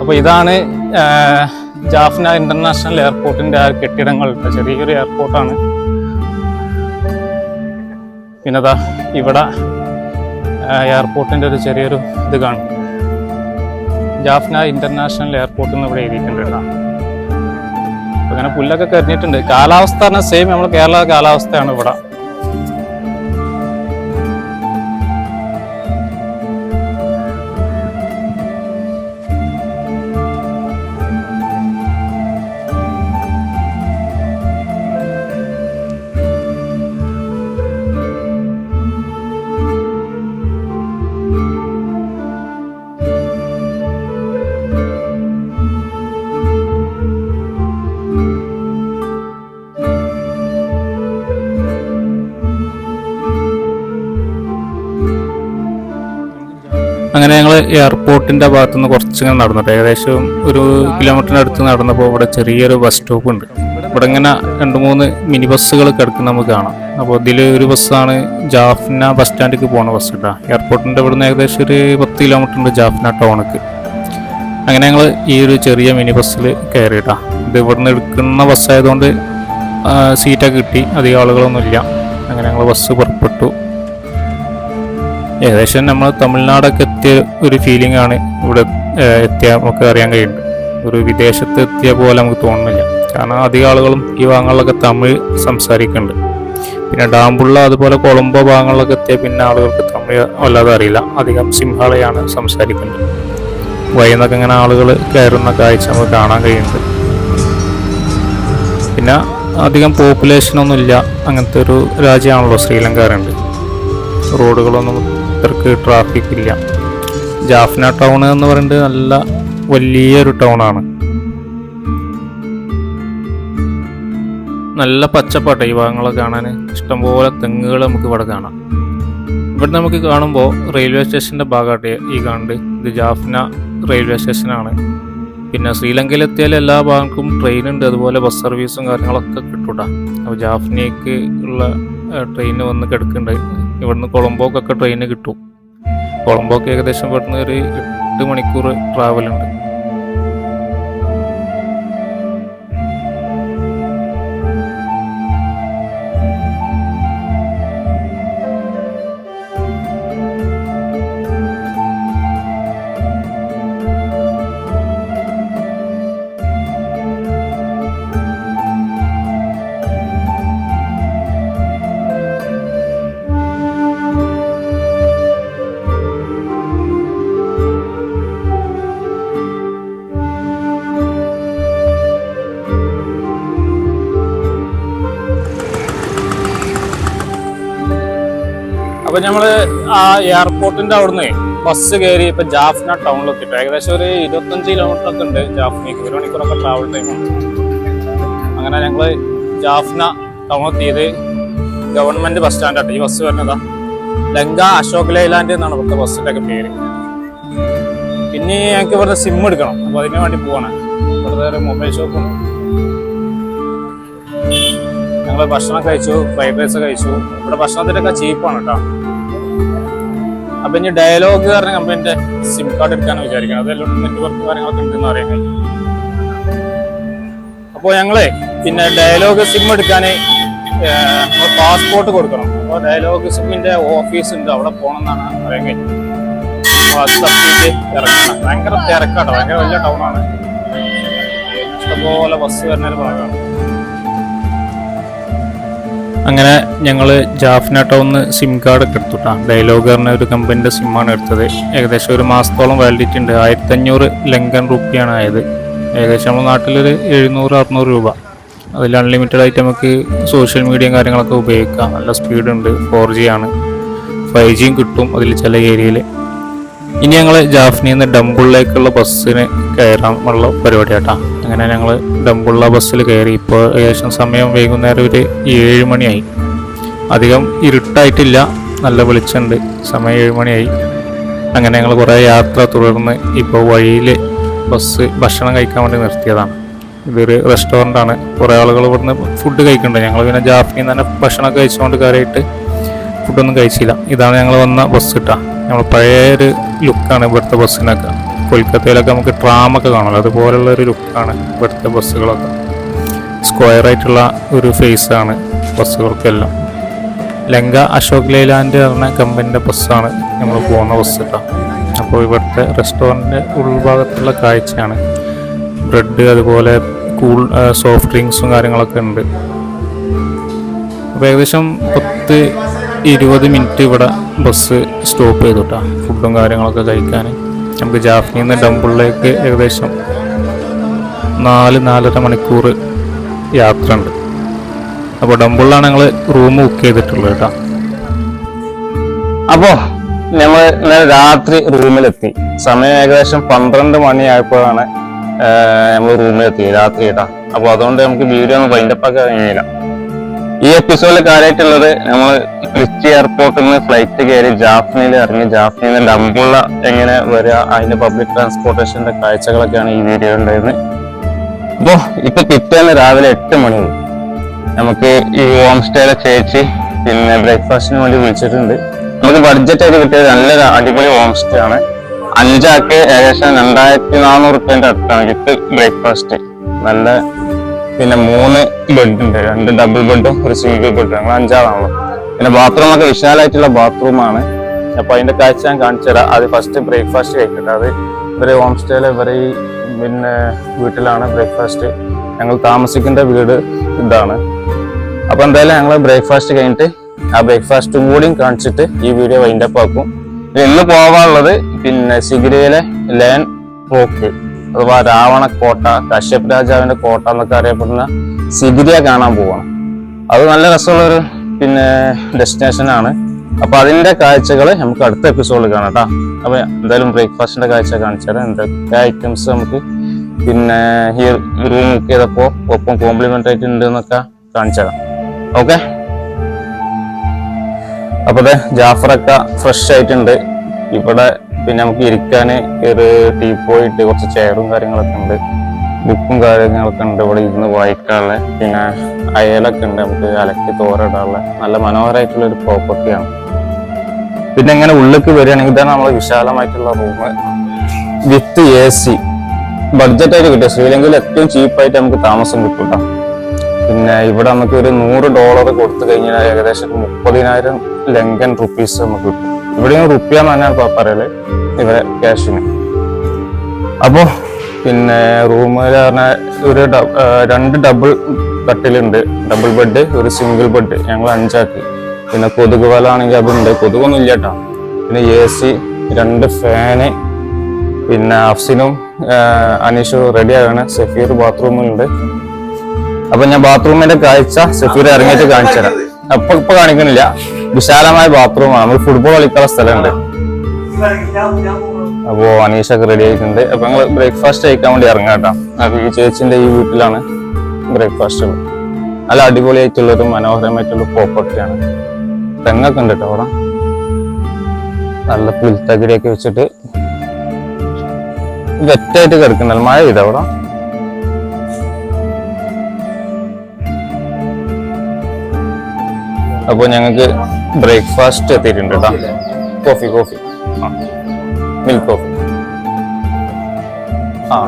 അപ്പോൾ ഇതാണ് ജാഫ്ന ഇന്റർനാഷണൽ എയർപോർട്ടിന്റെ ആ കെട്ടിടങ്ങൾ ചെറിയൊരു എയർപോർട്ടാണ്. പിന്നെ ഇവിടെ എയർപോർട്ടിന്റെ ഒരു ചെറിയൊരു ഇത് കാണും. ജാഫ്ന ഇന്റർനാഷണൽ എയർപോർട്ട് ഇവിടെ എഴുതിയിട്ടുണ്ട് അങ്ങനെ പുല്ലൊക്കെ കരിഞ്ഞിട്ടുണ്ട് കാലാവസ്ഥ പറഞ്ഞാൽ സെയിം നമ്മൾ കേരള കാലാവസ്ഥയാണ് ഇവിടെ. എയർപോർട്ടിന്റെ ഭാഗത്തു നിന്ന് കുറച്ചിങ്ങനെ നടന്നിട്ട് ഏകദേശം ഒരു കിലോമീറ്ററിന് അടുത്ത് നടന്നപ്പോൾ ഇവിടെ ചെറിയൊരു ബസ് സ്റ്റോപ്പ് ഉണ്ട്. ഇവിടെ ഇങ്ങനെ രണ്ട് മൂന്ന് മിനി ബസ്സുകൾ കിടക്കുന്ന നമുക്ക് കാണാം. അപ്പോൾ ഇതിൽ ഒരു ബസ്സാണ് ജാഫ്ന ബസ് സ്റ്റാൻഡിലേക്ക് പോണ ബസ് കേട്ടോ എയർപോർട്ടിന്റെ നിന്ന് ഏകദേശം ഒരു പത്ത് കിലോമീറ്റർ ഉണ്ട് ജാഫ്ന ടൗണിക്ക് അങ്ങനെ ഞങ്ങൾ ഈ ഒരു ചെറിയ മിനി ബസ്സിൽ കയറി കേട്ടോ ഇത് ഇവിടുന്ന് എടുക്കുന്ന ബസ്സായതുകൊണ്ട് സീറ്റൊക്കെ കിട്ടി. അധികം ആളുകളൊന്നുമില്ല. അങ്ങനെ ഞങ്ങൾ ബസ് പുറപ്പെട്ടു. ഏകദേശം നമ്മൾ തമിഴ്നാടൊക്കെ എത്തിയ ഒരു ഫീലിംഗ് ആണ് ഇവിടെ എത്തിയ നമുക്ക് അറിയാൻ കഴിയുന്നത്. ഒരു വിദേശത്ത് എത്തിയ പോലെ നമുക്ക് തോന്നുന്നില്ല. കാരണം അധികം ആളുകളും ഈ ഭാഗങ്ങളിലൊക്കെ തമിഴ് സംസാരിക്കുന്നുണ്ട്. പിന്നെ ഡാമ്പുള്ള അതുപോലെ കൊളംബോ ഭാഗങ്ങളിലൊക്കെ എത്തിയ പിന്നെ ആളുകൾക്ക് തമിഴ് വല്ലാതെ അറിയില്ല. അധികം സിംഹളയാണ് സംസാരിക്കുന്നത്. വൈകുന്നൊക്കെ ഇങ്ങനെ ആളുകൾ കയറുന്ന കാഴ്ച നമുക്ക് കാണാൻ കഴിയുന്നുണ്ട്. പിന്നെ അധികം ഇല്ല അങ്ങനത്തെ ഒരു രാജ്യമാണല്ലോ ശ്രീലങ്കാരുണ്ട് റോഡുകളൊന്നും ഇത്രക്ക് ട്രാഫിക് ഇല്ല. ജാഫ്ന ടൗൺ എന്ന് പറയുന്നത് നല്ല വലിയൊരു ടൗണാണ് നല്ല പച്ചപ്പാട്ട ഈ ഭാഗങ്ങളെ കാണാൻ ഇഷ്ടംപോലെ തെങ്ങുകൾ നമുക്ക് ഇവിടെ കാണാം. ഇവിടെ നമുക്ക് കാണുമ്പോൾ റെയിൽവേ സ്റ്റേഷന്റെ ഭാഗമായിട്ട് ഈ കാണുന്നത് ഇത് ജാഫ്ന റെയിൽവേ സ്റ്റേഷനാണ് പിന്നെ ശ്രീലങ്കയിലെത്തിയാൽ എല്ലാ ഭാഗങ്ങൾക്കും ട്രെയിൻ ഉണ്ട്. അതുപോലെ ബസ് സർവീസും കാര്യങ്ങളൊക്കെ കിട്ടൂട്ടാ. അപ്പോൾ ജാഫ്നയ്ക്ക് ഉള്ള ട്രെയിൻ വന്ന് കിടക്കുന്നുണ്ട്. ഇവിടുന്ന് കൊളംബോക്കൊക്കെ ട്രെയിന് കിട്ടും. കൊളംബോക്ക് ഏകദേശം ഇവിടുന്ന് ഒരു എട്ട് മണിക്കൂർ ട്രാവൽ അപ്പൊ നമ്മൾ ആ എയർപോർട്ടിന്റെ അവിടുന്ന് ബസ് കയറി ഇപ്പൊ ജാഫ്ന ടൗണിലെത്തിയിട്ട് ഏകദേശം ഒരു ഇരുപത്തഞ്ച് കിലോമീറ്റർ ഒക്കെ ഉണ്ട് ജാഫ്നയ്ക്ക്. ഒരു മണിക്കൂറൊക്കെ ട്രാവൽ ടൈം ഉണ്ട് അങ്ങനെ ഞങ്ങൾ ജാഫ്ന ടൗണെത്തിയത് ഗവൺമെന്റ് ബസ് സ്റ്റാൻഡാണ് ഈ ബസ് വരുന്നതാ. ലങ്ക അശോക് ലൈലാൻഡ് എന്നാണ് ഇവിടുത്തെ ബസ്സിന്റെ ഒക്കെ പേര്. പിന്നെ ഞങ്ങൾക്ക് ഇവിടുത്തെ സിം എടുക്കണം. അപ്പൊ അതിന് വേണ്ടി പോവാണ്. ഇവിടുത്തെ ഒരു മൊബൈൽ ഷോപ്പ് ഞങ്ങൾ ഭക്ഷണം കഴിച്ചു ഫ്രൈഡ് റൈസ് കഴിച്ചു. ഇവിടെ ഭക്ഷണത്തിനൊക്കെ ചീപ്പാണ് കേട്ടോ അപ്പൊ ഇനി ഡയലോഗ് പറഞ്ഞ കമ്പനിന്റെ സിം കാർഡ് എടുക്കാന്ന് വിചാരിക്കണം. അതെല്ലാം നെറ്റ്വർക്ക് കാര്യങ്ങളൊക്കെ ഉണ്ടെന്ന് അറിയാൻ കഴിയും. അപ്പോൾ ഞങ്ങളെ പിന്നെ ഡയലോഗ് സിം എടുക്കാൻ പാസ്പോർട്ട് കൊടുക്കണം. അപ്പോൾ ഡയലോഗ് സിമ്മിന്റെ ഓഫീസ് ഉണ്ട്. അവിടെ പോകണം എന്നാണ് അറിയാൻ കഴിഞ്ഞത് അപ്പോൾ ഭയങ്കര തിരക്കാട്ടോ. ഭയങ്കര വലിയ ടൗണാണ് ഇഷ്ടംപോലെ ബസ് വരുന്നതിന് ഭാഗമാണ്. അങ്ങനെ ഞങ്ങൾ ജാഫ്ന ടൗന്ന് സിം കാർഡ് ഒക്കെ എടുത്തുട്ടാ. ഡയലോഗ് പറഞ്ഞ ഒരു കമ്പനിയുടെ സിമ്മാണ് എടുത്തത്. ഏകദേശം ഒരു മാസത്തോളം വാലിഡിറ്റി ഉണ്ട്. ആയിരത്തി അഞ്ഞൂറ് ലങ്കൻ റുപ്പിയാണ് ആയത്. ഏകദേശം നമ്മുടെ നാട്ടിലൊരു എഴുന്നൂറ് അറുന്നൂറ് രൂപ. അതിൽ അൺലിമിറ്റഡ് ആയിട്ട് നമുക്ക് സോഷ്യൽ മീഡിയയും കാര്യങ്ങളൊക്കെ ഉപയോഗിക്കാം. നല്ല സ്പീഡ് ഉണ്ട്. ഫോർ ജി ആണ്. ഫൈവ് ജിയും കിട്ടും അതിൽ ചില ഏരിയയിൽ ഇനി ഞങ്ങൾ ജാഫ്നിയിൽ നിന്ന് ഡംബുളിലേക്കുള്ള ബസ്സിന് കയറാനുള്ള പരിപാടിയാട്ടാ. അങ്ങനെ ഞങ്ങൾ ഡംബുള്ള ബസ്സിൽ കയറി ഇപ്പോൾ ഏകദേശം സമയം വൈകുന്നേരം ഒരു ഏഴ് മണിയായി. അധികം ഇരുട്ടായിട്ടില്ല നല്ല വെളിച്ചമുണ്ട്. സമയം ഏഴ് മണിയായി. അങ്ങനെ ഞങ്ങൾ കുറേ യാത്ര തുടർന്ന് ഇപ്പോൾ വഴിയിൽ ബസ് ഭക്ഷണം കഴിക്കാൻ വേണ്ടി നിർത്തിയതാണ്. ഇതൊരു റെസ്റ്റോറന്റ് ആണ് കുറേ ആളുകൾ ഇവിടുന്ന് ഫുഡ് കഴിക്കുന്നുണ്ട്. ഞങ്ങൾ പിന്നെ ജാഫിയിൽ തന്നെ ഭക്ഷണമൊക്കെ കഴിച്ചുകൊണ്ട് കയറിയിട്ട് ഫുഡൊന്നും കഴിച്ചില്ല. ഇതാണ് ഞങ്ങൾ വന്ന ബസ് കിട്ടുക ഞങ്ങൾ പഴയ ഒരു ലുക്കാണ് ഇവിടുത്തെ ബസ്സിനൊക്കെ. കൊൽക്കത്തയിലൊക്കെ നമുക്ക് ട്രാമൊക്കെ കാണുമല്ലോ അതുപോലുള്ള ഒരു ലുക്കാണ് ഇവിടുത്തെ ബസ്സുകളൊക്കെ. സ്ക്വയർ ആയിട്ടുള്ള ഒരു ഫേസ് ആണ് ബസ്സുകൾക്കെല്ലാം. ലങ്ക അശോക് ലൈലാൻഡ് പറഞ്ഞ കമ്പനിന്റെ ബസ്സാണ് നമ്മൾ പോകുന്ന ബസ് കേട്ടോ. അപ്പോൾ ഇവിടുത്തെ റെസ്റ്റോറന്റ് ഉൾഭാഗത്തുള്ള കാഴ്ചയാണ്. ബ്രെഡ് അതുപോലെ കൂൾ സോഫ്റ്റ് ഡ്രിങ്ക്സും കാര്യങ്ങളൊക്കെ ഉണ്ട്. അപ്പോൾ ഏകദേശം പത്ത് ഇരുപത് മിനിറ്റ് ഇവിടെ ബസ് സ്റ്റോപ്പ് ചെയ്തുട്ടാ ഫുഡും കാര്യങ്ങളൊക്കെ കഴിക്കാൻ നമുക്ക് ജാഫ്നിൽ നിന്ന് ഡംബിളിലേക്ക് ഏകദേശം നാല് നാലര മണിക്കൂർ യാത്ര ഉണ്ട് അപ്പോൾ ഡംബിളിലാണ് ഞങ്ങൾ റൂം ബുക്ക് ചെയ്തിട്ടുള്ളത് കേട്ടോ. അപ്പോൾ ഞങ്ങൾ ഇന്നലെ രാത്രി റൂമിലെത്തി. സമയം ഏകദേശം പന്ത്രണ്ട് മണിയായപ്പോഴാണ് നമ്മൾ റൂമിലെത്തി രാത്രി കേട്ടോ. അപ്പോൾ അതുകൊണ്ട് നമുക്ക് വീഡിയോ ഒന്നും വൈൻഡപ്പ് ആക്കാൻ കഴിഞ്ഞില്ല. ഈ എപ്പിസോഡിൽ കാര്യമായിട്ടുള്ളത് നമ്മൾ ട്രിച്ചി എയർപോർട്ടിൽ നിന്ന് ഫ്ലൈറ്റ് കയറി ജാഫ്നയിൽ ഇറങ്ങി ജാഫ്നയിൽ നിന്ന് ഡംബുള്ള എങ്ങനെ വരിക അതിന്റെ പബ്ലിക് ട്രാൻസ്പോർട്ടേഷന്റെ കാഴ്ചകളൊക്കെയാണ് ഈ വീഡിയോ ഉണ്ടായിരുന്നത് അപ്പോ ഇപ്പൊ കിട്ടുന്ന രാവിലെ എട്ട് മണി നമുക്ക് ഈ ഹോം സ്റ്റേയിലെ ചേച്ചി പിന്നെ ബ്രേക്ക്ഫാസ്റ്റിന് വേണ്ടി വിളിച്ചിട്ടുണ്ട്. നമുക്ക് ബഡ്ജറ്റ് ആയിട്ട് കിട്ടിയത് നല്ലൊരു അടിപൊളി ഹോം സ്റ്റേ ആണ്. അഞ്ചാക്ക് ഏകദേശം രണ്ടായിരത്തി നാനൂറ് റുപ്യന്റെ അടുത്താണ് വിത്ത് ബ്രേക്ക്ഫാസ്റ്റ് നല്ല പിന്നെ മൂന്ന് ബെഡ് ഉണ്ട്. രണ്ട് ഡബിൾ ബെഡും ഒരു സിംഗിൾ ബെഡും ഞങ്ങൾ അഞ്ചാളാണല്ലോ പിന്നെ ബാത്റൂം ഒക്കെ വിശാലമായിട്ടുള്ള ബാത്റൂമാണ് അപ്പൊ അതിന്റെ കാഴ്ച ഞാൻ കാണിച്ചു തരാം. അത് ഫസ്റ്റ് ബ്രേക്ക്ഫാസ്റ്റ് കഴിക്കട്ടെ. അത് ഇവരെ ഹോം സ്റ്റേയിലെ ഇവരെ പിന്നെ വീട്ടിലാണ് ബ്രേക്ക്ഫാസ്റ്റ് ഞങ്ങൾ താമസിക്കുന്ന വീട് ഇതാണ്. അപ്പൊ എന്തായാലും ഞങ്ങൾ ബ്രേക്ക്ഫാസ്റ്റ് കഴിഞ്ഞിട്ട് ആ ബ്രേക്ക്ഫാസ്റ്റും കൂടിയും കാണിച്ചിട്ട് ഈ വീഡിയോ വൈൻഡപ്പ് ആക്കും. ഇന്ന് പോവാനുള്ളത് പിന്നെ സിഗിരയിലെ ലേൻ റോക്ക്. അഥവാ രാവണക്കോട്ട കശ്യപ് രാജാവിന്റെ കോട്ട എന്നൊക്കെ അറിയപ്പെടുന്ന സിഗിരിയ കാണാൻ പോവാണ്. അത് നല്ല രസമുള്ള ഒരു പിന്നെ ഡെസ്റ്റിനേഷൻ ആണ്. അപ്പൊ അതിന്റെ കാഴ്ചകൾ നമുക്ക് അടുത്ത എപ്പിസോഡിൽ കാണാം കേട്ടോ അപ്പൊ എന്തായാലും ബ്രേക്ക്ഫാസ്റ്റിന്റെ കാഴ്ച കാണിച്ചാൽ എന്തൊക്കെ ഐറ്റംസ് നമുക്ക് പിന്നെ ഈ ബുക്ക് ചെയ്തപ്പോ ഒപ്പം കോംപ്ലിമെന്റ് ആയിട്ട് ഉണ്ട് എന്നൊക്കെ കാണിച്ചു തരാം ഓക്കെ അപ്പൊ ജാഫറൊക്കെ ഫ്രഷ് ആയിട്ടുണ്ട്. ഇവിടെ പിന്നെ നമുക്ക് ഇരിക്കാൻ ഒരു ടീ പോയിട്ട് കുറച്ച് ചെയറും കാര്യങ്ങളൊക്കെ ഉണ്ട്. ബുക്കും കാര്യങ്ങളൊക്കെ ഉണ്ട്. ഇവിടെ ഇരുന്ന് വായിക്കാനുള്ള പിന്നെ അയലൊക്കെ ഉണ്ട്. നമുക്ക് അലക്കി തോരടാനുള്ള നല്ല മനോഹരമായിട്ടുള്ള ഒരു പ്രോപ്പർട്ടിയാണ് പിന്നെ ഇങ്ങനെ ഉള്ളിലേക്ക് വരികയാണെങ്കിൽ ഇതാണ് നമ്മൾ വിശാലമായിട്ടുള്ള റൂം വിത്ത് എ സി ബഡ്ജറ്റായിട്ട് കിട്ടും. ശ്രീലങ്കയിൽ ഏറ്റവും ചീപ്പായിട്ട് നമുക്ക് താമസം കിട്ടും ട്ടോ. പിന്നെ ഇവിടെ നമുക്ക് ഒരു നൂറ് ഡോളർ കൊടുത്തു കഴിഞ്ഞാൽ ഏകദേശം മുപ്പതിനായിരം ലങ്കൻ റുപ്പീസ് നമുക്ക് കിട്ടും. ഇവിടെയും റുപ്യ എന്നാണ് പറയൽ. ഇവിടെ ക്യാഷിന്. അപ്പോ പിന്നെ റൂമിൽ പറഞ്ഞാൽ ഒരു രണ്ട് ഡബിൾ കട്ടിലുണ്ട് ഡബിൾ ബെഡ് ഒരു സിംഗിൾ ബെഡ്. ഞങ്ങൾ അഞ്ചാക്കി. പിന്നെ കൊതുക് വല ആണെങ്കിൽ അതുണ്ട്. കൊതുകൊന്നും ഇല്ല കേട്ടോ പിന്നെ എ സി രണ്ട് ഫാന്. പിന്നെ അഫ്സിനും അനീഷും റെഡി ആകാണ് സെഫീർ ബാത്റൂമിലുണ്ട് അപ്പൊ ഞാൻ ബാത്റൂമിന്റെ കാഴ്ച സെഫീർ ഇറങ്ങിയിട്ട് കാണിച്ചു തരാം അപ്പൊ ഇപ്പൊ കാണിക്കണില്ല വിശാലമായ ബാത്റൂമാണ് നമ്മൾ ഫുട്ബോൾ കളിക്കാനുള്ള സ്ഥലമുണ്ട്. അപ്പോ അനീഷൊക്കെ റെഡി ആയിട്ടുണ്ട്. അപ്പൊ ഞങ്ങൾ ബ്രേക്ക്ഫാസ്റ്റ് കഴിക്കാൻ വേണ്ടി ഇറങ്ങാം കേട്ടോ. അപ്പൊ ഈ ചേച്ചിന്റെ ഈ വീട്ടിലാണ് ബ്രേക്ക്ഫാസ്റ്റ് നല്ല അടിപൊളിയായിട്ടുള്ള ഒരു മനോഹരമായിട്ടുള്ള പ്രോപ്പർട്ടിയാണ് തെങ്ങൊക്കെ ഉണ്ട് കേട്ടോ അവിടെ. നല്ല പുൽത്തകിടിയൊക്കെ വെച്ചിട്ട്. വെറ്റായിട്ട് കിടക്കുന്നുണ്ട്. മഴ ചെയ്ത അപ്പോൾ ഞങ്ങൾക്ക് ബ്രേക്ക്ഫാസ്റ്റ് എത്തിയിട്ടുണ്ട് കേട്ടോ കോഫി കോഫി ആ. മിൽക്ക് കോഫി ആ.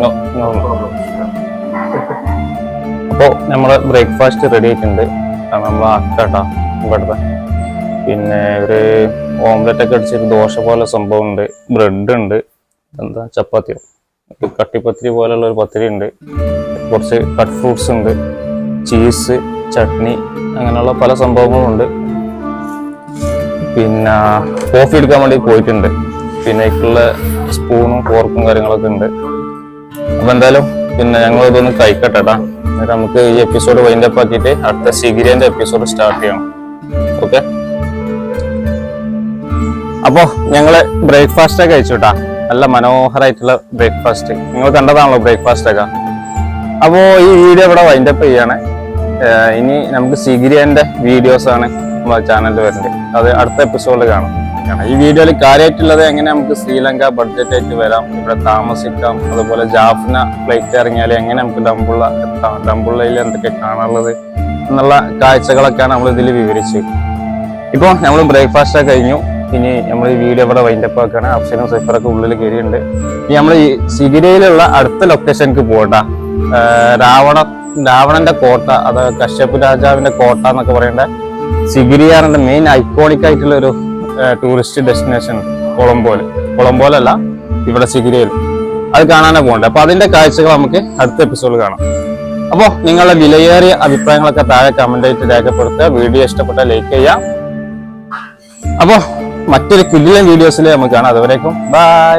നോ നോ അപ്പോൾ നമ്മൾ ബ്രേക്ക്ഫാസ്റ്റ് റെഡി ആയിട്ടുണ്ട്. നമ്മൾ ആക്കാട്ടാ ഇവിടുത്തെ. പിന്നെ ഒരു ഓംലെറ്റ് ഒക്കെ അടിച്ചൊരു ദോശ പോലെ സംഭവം ഉണ്ട് ബ്രെഡ് ഉണ്ട്. എന്താ ചപ്പാത്തിയോ? കട്ടിപ്പത്തിരി പോലെയുള്ള ഒരു പത്തിരി ഉണ്ട്. കുറച്ച് കട്ട് ഫ്രൂട്ട്സ് ഉണ്ട്. ചീസ് ചട്നി അങ്ങനെയുള്ള പല സംഭവങ്ങളുമുണ്ട് പിന്നെ കോഫി എടുക്കാൻ വേണ്ടി പോയിട്ടുണ്ട്. പിന്നെ ഇതിലുള്ള സ്പൂണും ഫോർക്കും കാര്യങ്ങളൊക്കെ ഉണ്ട്. അപ്പൊ എന്തായാലും പിന്നെ ഞങ്ങൾ ഇതൊന്ന് കഴിക്കട്ടെ ട്ടാ. എന്നിട്ട് നമുക്ക് ഈ എപ്പിസോഡ് വൈൻഡ് അപ്പ് ആക്കിയിട്ട് അടുത്ത സിഗിരിയന്റെ എപ്പിസോഡ് സ്റ്റാർട്ട് ചെയ്യണം. ഓക്കെ അപ്പോൾ ഞങ്ങൾ ബ്രേക്ക്ഫാസ്റ്റ് ഒക്കെ കഴിച്ചു കേട്ടാ നല്ല മനോഹരമായിട്ടുള്ള ബ്രേക്ക്ഫാസ്റ്റ് നിങ്ങൾ കണ്ടതാണല്ലോ ബ്രേക്ക്ഫാസ്റ്റ് ഒക്കെ. അപ്പോ ഈ വീഡിയോ ഇവിടെ വൈൻഡപ്പ് ചെയ്യാണ്. ഇനി നമുക്ക് സിഗിരിയന്റെ വീഡിയോസ് ആണ് നമ്മുടെ ചാനലിൽ വരുന്നത്. അത് അടുത്ത എപ്പിസോഡിൽ കാണാം. ഈ വീഡിയോയിൽ കാര്യമായിട്ടുള്ളത് എങ്ങനെ നമുക്ക് ശ്രീലങ്ക ബഡ്ജറ്റ് ആയിട്ട് വരാം ഇവിടെ താമസിക്കാം അതുപോലെ ജാഫ്ന ഫ്ലൈറ്റ് ഇറങ്ങിയാൽ എങ്ങനെ നമുക്ക് ഡംബുള്ള എത്താം ഡംബുള്ളയിൽ എന്തൊക്കെ കാണാനുള്ളത് എന്നുള്ള കാഴ്ചകളൊക്കെയാണ് നമ്മൾ ഇതിൽ വിവരിച്ച്. ഇപ്പോൾ നമ്മൾ ബ്രേക്ക്ഫാസ്റ്റ് കഴിഞ്ഞു. ഇനി നമ്മൾ ഈ വീഡിയോ ഇവിടെ വൈൻഡപ്പ് ആക്കുകയാണ്. അഫ്സനും സൈഫറൊക്കെ ഉള്ളിൽ കയറിയുണ്ട് ഇനി നമ്മൾ ഈ സിഗിരയിലുള്ള അടുത്ത ലൊക്കേഷനിലേക്ക് പോകട്ടെ. രാവണ രാവണന്റെ കോട്ട അത് കശ്യപ് രാജാവിന്റെ കോട്ട എന്നൊക്കെ പറയേണ്ട. സിഗിരിയാറിന്റെ മെയിൻ ഐക്കോണിക് ആയിട്ടുള്ള ഒരു ടൂറിസ്റ്റ് ഡെസ്റ്റിനേഷൻ കൊളംബോൽ. കൊളംബോലല്ല ഇവിടെ സിഗിരിയിൽ. അത് കാണാനേ പോകേണ്ടത് അപ്പൊ അതിന്റെ കാഴ്ചകൾ നമുക്ക് അടുത്ത എപ്പിസോഡിൽ കാണാം. അപ്പോൾ നിങ്ങളുടെ വിലയേറിയ അഭിപ്രായങ്ങളൊക്കെ താഴെ കമന്റ് ആയിട്ട് രേഖപ്പെടുത്തുക. വീഡിയോ ഇഷ്ടപ്പെട്ട ലൈക്ക് ചെയ്യാം അപ്പോൾ മറ്റൊരു കുല്ലിലെ വീഡിയോസിൽ നമുക്ക് കാണാം. അതുവരേക്കും ബൈ